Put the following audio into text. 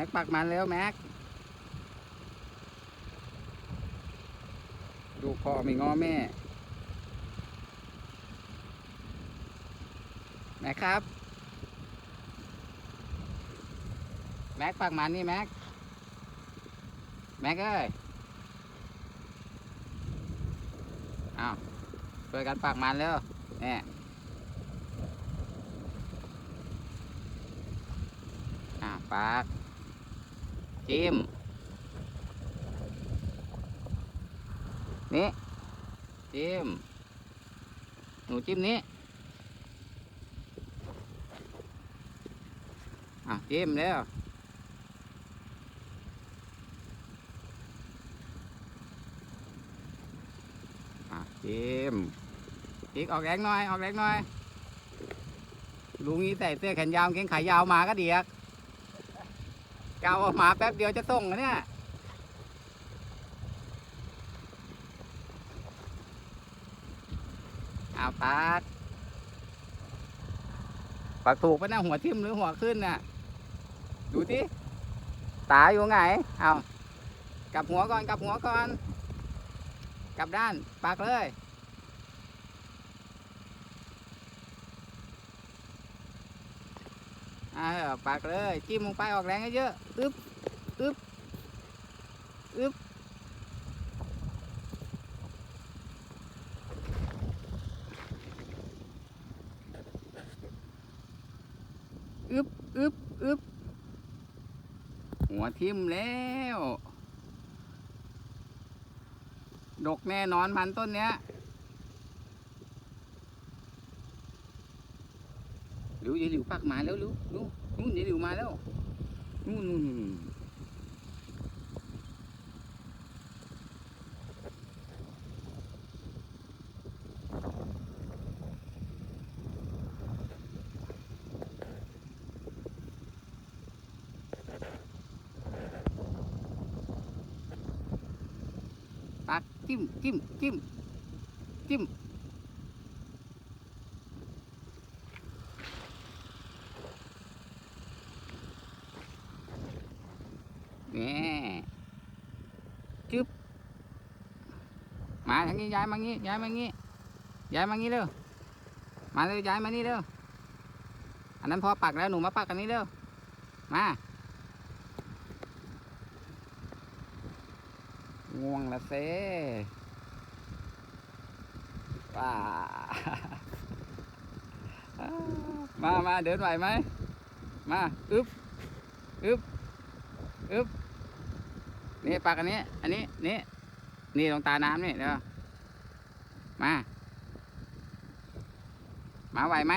ม็กปักมันเร็วแม็กดูพ่อไม่งอแม่ แม็กครับ แม็กปักมันนี่แม็ก แม็กเอ้ย อ้าวช่วยกันปักมันเร็วเนี่ยอ่าก จิ้ม นี่จิ้ม หนูจิ้มนี้อะจิ้มเร็วจิ้มอีกออกแรงหน่อย ออกแรงหน่อยลุงนี้ใส่เสื้อแขนยาวเกงขายาวมาก็เดียกเกาออกมาแป๊บเดียวจะส่งนะเนี่ยอ้าปักปักถูกปะนะหัวทิ่มหรือหัวขึ้นน่ะ ดูที่ตาอยู่ไงเอากลับหัวก่อนกลับหัวก่อน กลับด้านปักเลยอ่าเออ ปักเลยจิ้มลงไปออกแรงเยอะอึ๊บอึ๊บอึ๊บอึ๊บอึ๊บอึ๊บหัวทิ่มแล้ว ดกแน่นอนพันต้นเนี้ย หลิวยายหลิวปักมาแล้วหลิวนู่นนู่นยายหลิวมาแล้วนู่นนู่นนู่นปักจิ้มจิ้มจิ้มจิ้ม แหม่จึ๊บมาทางนี้ย้ายมางี้ย้ายมางี้ย้ายมางี้เร็วมาเลยย้ายมานี่เร็วอันนั้นพอปักแล้วหนูมาปักอันนี้เร็วมาง่วงละเซ่ป่ามามาเดินไหวไหมมา อึ๊บ อึ๊บ อึ๊บ นี่ปากอันนี้ อันนี้ นี่ นี่ตรงตาน้ำนี่เดี๋ยวมา มาไหวไหม